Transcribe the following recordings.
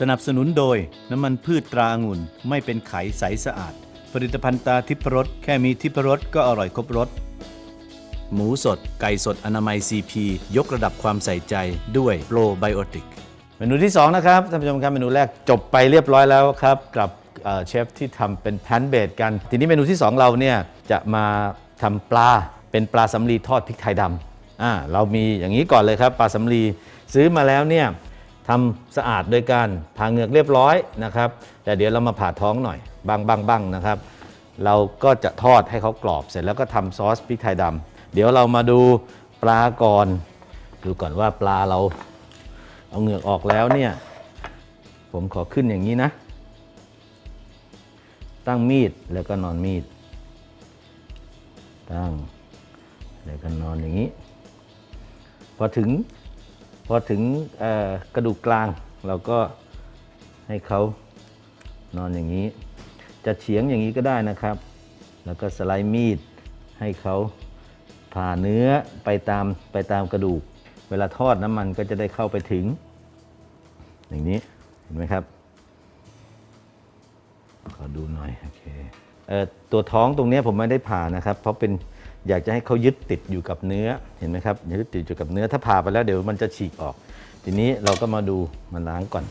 สนับสนุนโดยน้ำมันพืชตราองุ่นไม่เป็นไขใสสะอาด ผลิตภัณฑ์ตาทิพรสแค่มีทิพรสก็อร่อยครบรสหมูสด ไก่สดอนามัย CP ยกระดับความใส่ใจด้วยโปรไบโอติก เมนูที่ 2 นะครับท่านผู้ชมครับเมนูแรกจบไปเรียบร้อยแล้วครับ กับเอ่อเชฟที่ทำเป็นแพนเบดกัน ทีนี้เมนูที่ 2 เราเนี่ยจะมาทำปลาเป็นปลาสำลีทอดพริกไทยดำอ่าเรามีอย่างนี้ก่อนเลยครับ ปลาสำลีซื้อมาแล้วเนี่ย ทำสะอาดโดยการผ่าเหงือกเรียบร้อยนะครับ แต่เดี๋ยวเรามาผ่าท้องหน่อยบ้างบ้างบางนะครับ เราก็จะทอดให้เขากรอบเสร็จแล้วก็ทำซอสพริกไทยดำเดี๋ยวเรามาดูปลาก่อนดูก่อนว่าปลาเราเอาเหงือกออกแล้วเนี่ย ผมขอขึ้นอย่างนี้นะ ตั้งมีดแล้วก็นอนมีด ตั้งแล้วก็นอนอย่างนี้ พอถึง พอถึงกระดูกกลางเราก็ให้เขานอนอย่างนี้ จะเฉียงอย่างนี้ก็ได้นะครับ แล้วก็สไลด์มีดให้เขาผ่าเนื้อไปตามไปตามกระดูก เวลาทอดน้ำมันก็จะได้เข้าไปถึง อย่างนี้เห็นไหมครับ ขอดูหน่อยโอเคเอ่อตัวท้องตรงนี้ผมไม่ได้ผ่านะครับ เพราะเป็น อยากจะให้เขายึดติดอยู่กับเนื้อเห็นไหมครับยึดติดอยู่กับเนื้อถ้าผ่าไปแล้วเดี๋ยวมันจะฉีกออก ทีนี้เราก็มาดูมันล้างก่อน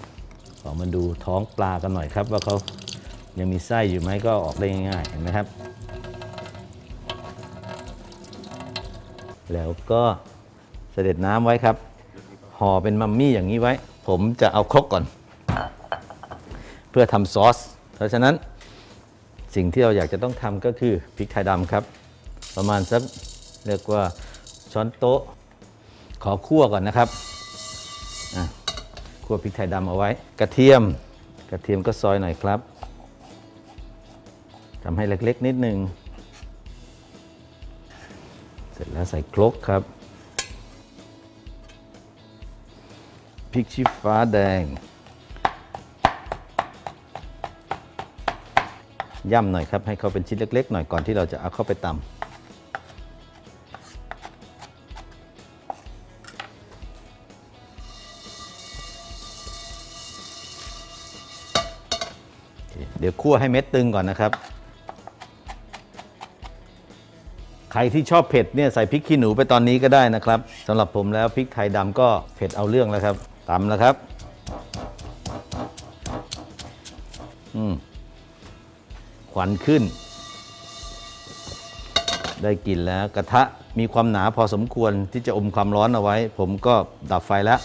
ขอมาดูท้องปลากันหน่อยครับ ว่าเขายังมีไส้อยู่ไหมก็ออกได้ง่ายๆเห็นไหมครับ แล้วก็เสด็จน้ำไว้ครับห่อเป็นมัมมี่อย่างนี้ไว้ ผมจะเอาครกก่อน เพื่อทำซอส เพราะฉะนั้นสิ่งที่เราอยากจะต้องทำก็คือพริกไทยดำครับ ประมาณสักเรียกว่าช้อนโต๊ะ ขอคั่วก่อนนะครับคั่วพริกไทยดำเอาไว้ กระเทียมกระเทียมก็ซอยหน่อยครับทำให้เล็กๆ นิดนึง เสร็จแล้วใส่ครกครับพริกชี้ฟ้าแดงย่ำหน่อยครับ ให้เขาเป็นชิ้นเล็ก ๆ หน่อยก่อนที่เราจะเอาเข้าไปตำ เดี๋ยวคั่วให้เม็ดตึงก่อนนะครับ ใครที่ชอบเผ็ดเนี่ยใส่พริกขี้หนูไปตอนนี้ก็ได้นะครับสำหรับผมแล้วพริกไทยดำก็เผ็ดเอาเรื่องแล้วครับตำแล้วครับอืมควันขึ้น ได้กลิ่นแล้วกระทะมีความหนาพอสมควรที่จะอมความร้อนเอาไว้ ผมก็ดับไฟแล้ว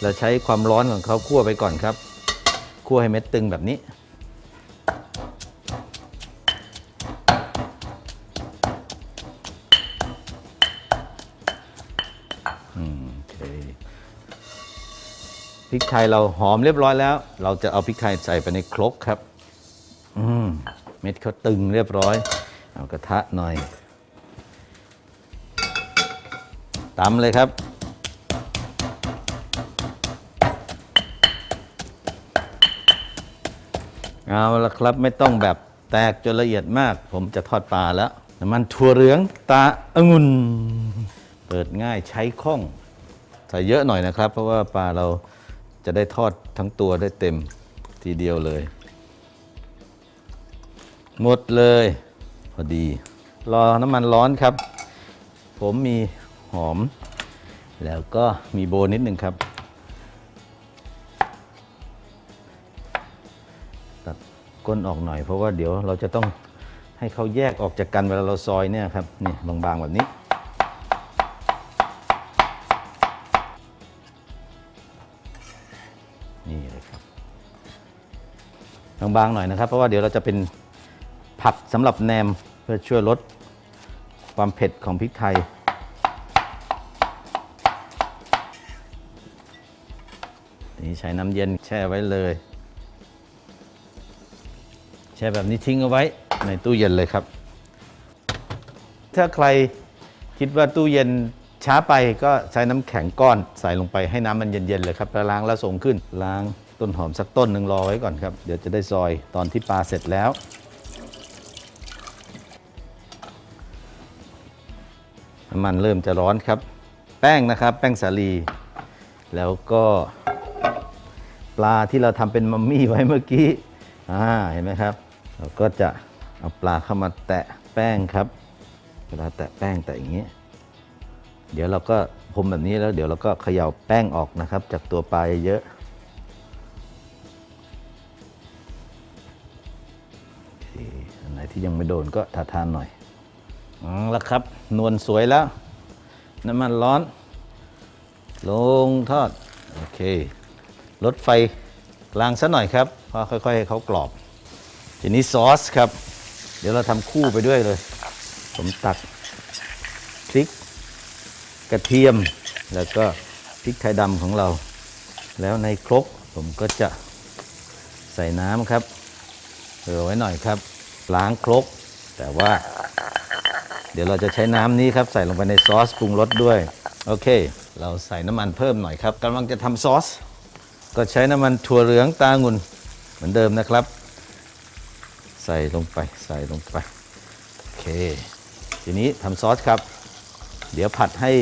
แล้วใช้ความร้อนของเขาคั่วไปก่อนครับ คั่วให้เม็ดตึงแบบนี้ พริกไทยเราหอมเรียบร้อยแล้ว เราจะเอาพริกไทยใส่ไปในครกครับ อืมเม็ดเขาตึงเรียบร้อย เอากระทะหน่อยตำเลยครับเอาละครับไม่ต้องแบบแตกจนละเอียดมาก ผมจะทอดปลาแล้วน้ำมันถั่วเหลืองตาองุ่น เปิดง่ายใช้คล่อง ใส่เยอะหน่อยนะครับ เพราะว่าปลาเรา จะได้ทอดทั้งตัวได้เต็มทีเดียวเลย หมดเลย พอดี รอน้ำมันร้อนครับ ผมมีหอม แล้วก็มีโบนิดนึงครับ ตัดก้นออกหน่อยเพราะว่าเดี๋ยวเราจะต้องให้เขาแยกออกจากกันเวลาเราซอยเนี่ยครับนี่บางๆแบบนี้ บางๆหน่อยนะครับ เพราะว่าเดี๋ยวเราจะเป็นผัดสำหรับแหนมเพื่อช่วยลดความเผ็ดของพริกไทย นี่ใช้น้ำเย็นแช่ไว้เลย แช่แบบนี้ทิ้งเอาไว้ในตู้เย็นเลยครับ ถ้าใครคิดว่าตู้เย็นช้าไปก็ใช้น้ำแข็งก้อนใส่ลงไปให้น้ำมันเย็นๆเลยครับแล้วล้างแล้วส่งขึ้นล้าง ต้นหอมสักต้นหนึ่งรอไว้ก่อนครับ เดี๋ยวจะได้ซอยตอนที่ปลาเสร็จแล้ว น้ำมันเริ่มจะร้อนครับ แป้งนะครับ แป้งสาลี แล้วก็ปลาที่เราทำเป็นมัมมี่ไว้เมื่อกี้อ่าเห็นไหมครับ เราก็จะเอาปลาเข้ามาแตะแป้งครับ เวลาแตะแป้งแตะอย่างนี้ เดี๋ยวเราก็พรมแบบนี้แล้วเดี๋ยวเราก็เขย่าแป้งออกนะครับ จากตัวปลาเยอะโอันไหนที่ยังไม่โดนก็ทาทานหน่อยอ๋อแล้วครับ นวลสวยแล้ว น้ำมันร้อน ลงทอด โอเค ลดไฟกลางซะหน่อยครับเพราะค่อย ๆ ให้เขากรอบ ทีนี้ซอสครับ เดี๋ยวเราทำคู่ไปด้วยเลย ผมตักพริก กระเทียม แล้วก็พริกไทยดำของเรา แล้วในครกผมก็จะใส่น้ำครับ เหลือไว้หน่อยครับ ล้างครก แต่ว่า เดี๋ยวเราจะใช้น้ำนี้ครับ ใส่ลงไปในซอสปรุงรสด้วย โอเค เราใส่น้ำมันเพิ่มหน่อยครับกำลังจะทำซอส ก็ใช้น้ำมันถั่วเหลืองตางุ่นเหมือนเดิมนะครับ ใส่ลงไปใส่ลงไป โอเค ทีนี้ทำซอสครับ เดี๋ยวผัดให้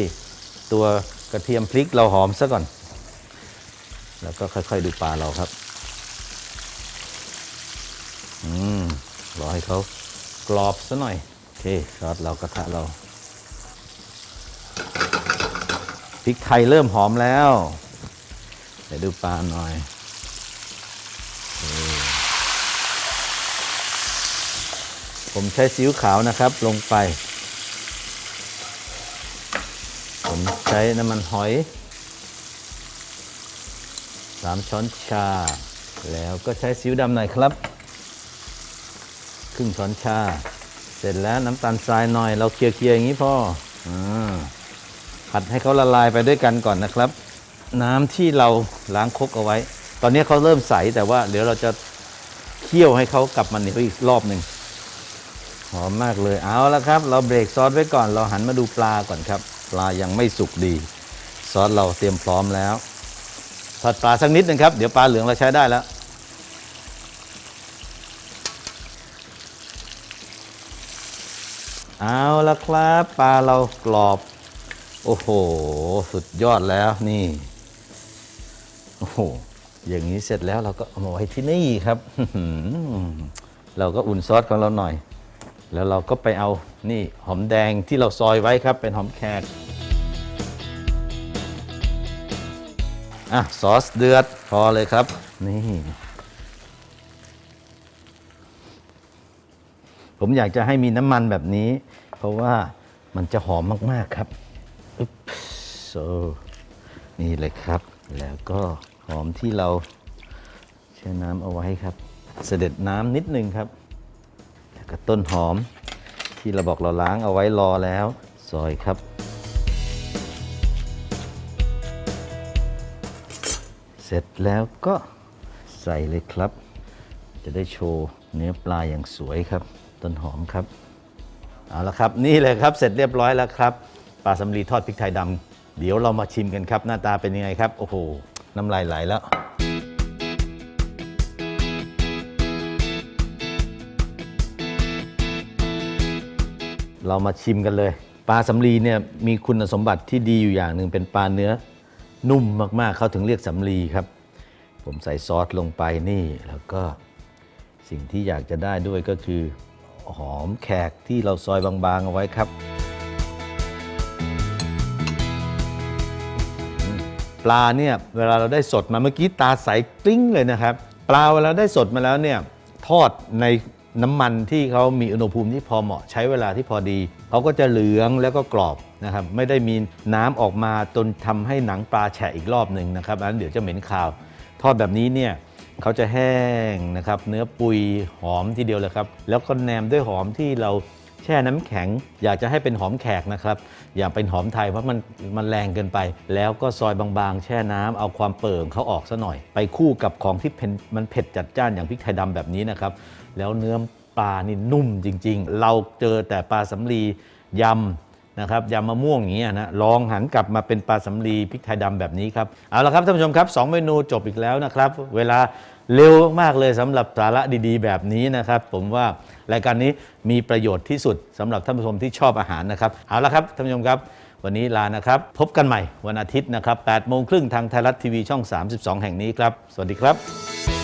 ตัวกระเทียมพริกเราหอมซะก่อน แล้วก็ค่อยๆดูปลาเราครับ รอให้เขากรอบซะหน่อย โอเคซอสเรากระทะเราพริกไทยเริ่มหอมแล้วเดี๋ยวดูปลาหน่อยอผมใช้ซีอิ๊วขาวนะครับลงไป ผมใช้น้ำมันหอย3ช้อนชา แล้วก็ใช้ซีอิ๊วดำหน่อยครับ ครึ่งช้อนชา เสร็จแล้วน้ำตาลทรายหน่อย เราเคี่ยวๆอย่างนี้พ่ออาผัดให้เขาละลายไปด้วยกันก่อนนะครับ น้ำที่เราล้างครกเอาไว้ ตอนนี้เขาเริ่มใสแต่ว่าเดี๋ยวเราจะเคี่ยวให้เขากลับมาเหนียวอีกรอบหนึ่งหอมมากเลยเอาละครับ เราเบรกซอสไว้ก่อน เราหันมาดูปลาก่อนครับ ปลายังไม่สุกดี ซอสเราเตรียมพร้อมแล้วทอดปลาสักนิดนึงครับ เดี๋ยวปลาเหลืองเราใช้ได้แล้ว เอาละครับปลาเรากรอบ โอ้โห สุดยอดแล้วนี่ โอ้โห อย่างนี้เสร็จแล้วเราก็เอามาไว้ที่นี่ครับเราก็อุ่นซอสของเราหน่อย แล้วเราก็ไปเอานี่หอมแดงที่เราซอยไว้ครับ เป็นหอมแขกอะซอสเดือดพอเลยครับ นี่ ผมอยากจะให้มีน้ำมันแบบนี้ เพราะว่ามันจะหอมมากๆครับอึ๊บโซนี่เลยครับ แล้วก็หอมที่เราแช่น้ำเอาไว้ครับ เสด็จน้ำนิดนึงครับแล้วก็ต้นหอมที่เราบอกเราล้างเอาไว้รอแล้วซอยครับเสร็จแล้วก็ใส่เลยครับ จะได้โชว์เนื้อปลาอย่างสวยครับ ต้นหอมครับเอาละครับนี่เลยครับเสร็จเรียบร้อยแล้วครับปลาสำลีทอดพริกไทยดำเดี๋ยวเรามาชิมกันครับ หน้าตาเป็นยังไงครับ โอ้โห น้ำลายไหลแล้ว เรามาชิมกันเลย ปลาสำลีเนี่ยมีคุณสมบัติที่ดีอยู่อย่างหนึ่งเป็นปลาเนื้อนุ่มมากๆ เขาถึงเรียกสำลีครับ ผมใส่ซอสลงไปนี่แล้วก็สิ่งที่อยากจะได้ด้วยก็คือ หอมแขกที่เราซอยบางๆเอาไว้ครับ ปลาเนี่ยเวลาเราได้สดมาเมื่อกี้ตาใสกลิ้งเลยนะครับ ปลาเวลาได้สดมาแล้วเนี่ยทอดในน้ำมันที่เขามีอุณหภูมิที่พอเหมาะใช้เวลาที่พอดีเขาก็จะเหลืองแล้วก็กรอบนะครับไม่ได้มีน้ำออกมาจนทำให้หนังปลาแฉะอีกรอบหนึ่งนะครับอันนั้นเดี๋ยวจะเหม็นคาว ทอดแบบนี้เนี่ย เขาจะแห้งนะครับ เนื้อปุยหอมทีเดียวเลยครับ แล้วก็แนมด้วยหอมที่เราแช่น้ำแข็ง อยากจะให้เป็นหอมแขกนะครับ อย่าเป็นหอมไทยเพราะมันมันแรงเกินไป แล้วก็ซอยบางๆ แช่น้ำเอาความเปิ่งเขาออกซะหน่อย ไปคู่กับของที่เผ็ดมันเผ็ดจัดจ้านอย่างพริกไทยดำแบบนี้นะครับ แล้วเนื้อปลานี่นุ่มจริง ๆ เราเจอแต่ปลาสำลียำ นะครับยำมะม่วงอย่างเงี้ยนะลองหันกลับมาเป็นปลาสำลีพริกไทยดำแบบนี้ครับเอาละครับท่านผู้ชมครับสองเมนูจบอีกแล้วนะครับ เวลาเร็วมากเลยสำหรับสาระดีๆ แบบนี้นะครับ ผมว่ารายการนี้มีประโยชน์ที่สุดสำหรับท่านผู้ชมที่ชอบอาหารนะครับเอาละครับท่านผู้ชมครับววันนี้ลานะครับ พบกันใหม่วันอาทิตย์นะครับ8โมงครึ่งทางไทยรัฐทีวีช่อง 32 แห่งนี้ครับ สวัสดีครับ